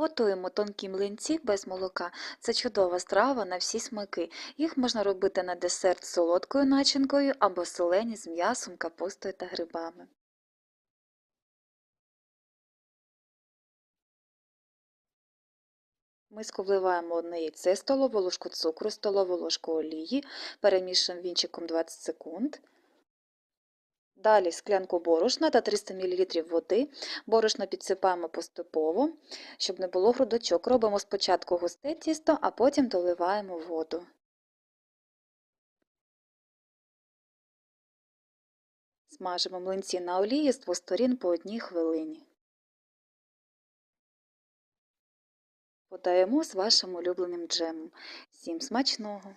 Готуємо тонкі млинці без молока. Це чудова страва на всі смаки. Їх можна робити на десерт з солодкою начинкою або солені з м'ясом, капустою та грибами. В Миску вливаємо одне яйце, столову ложку цукру, столову ложку олії, перемішуємо вінчиком 20 секунд. Далі склянку борошна та 300 мл води. Борошно підсипаємо поступово, щоб не було грудочок. Робимо спочатку густе тісто, а потім доливаємо воду. Смажимо млинці на олії з двох сторін по одній хвилині. Подаємо з вашим улюбленим джемом. Всім смачного!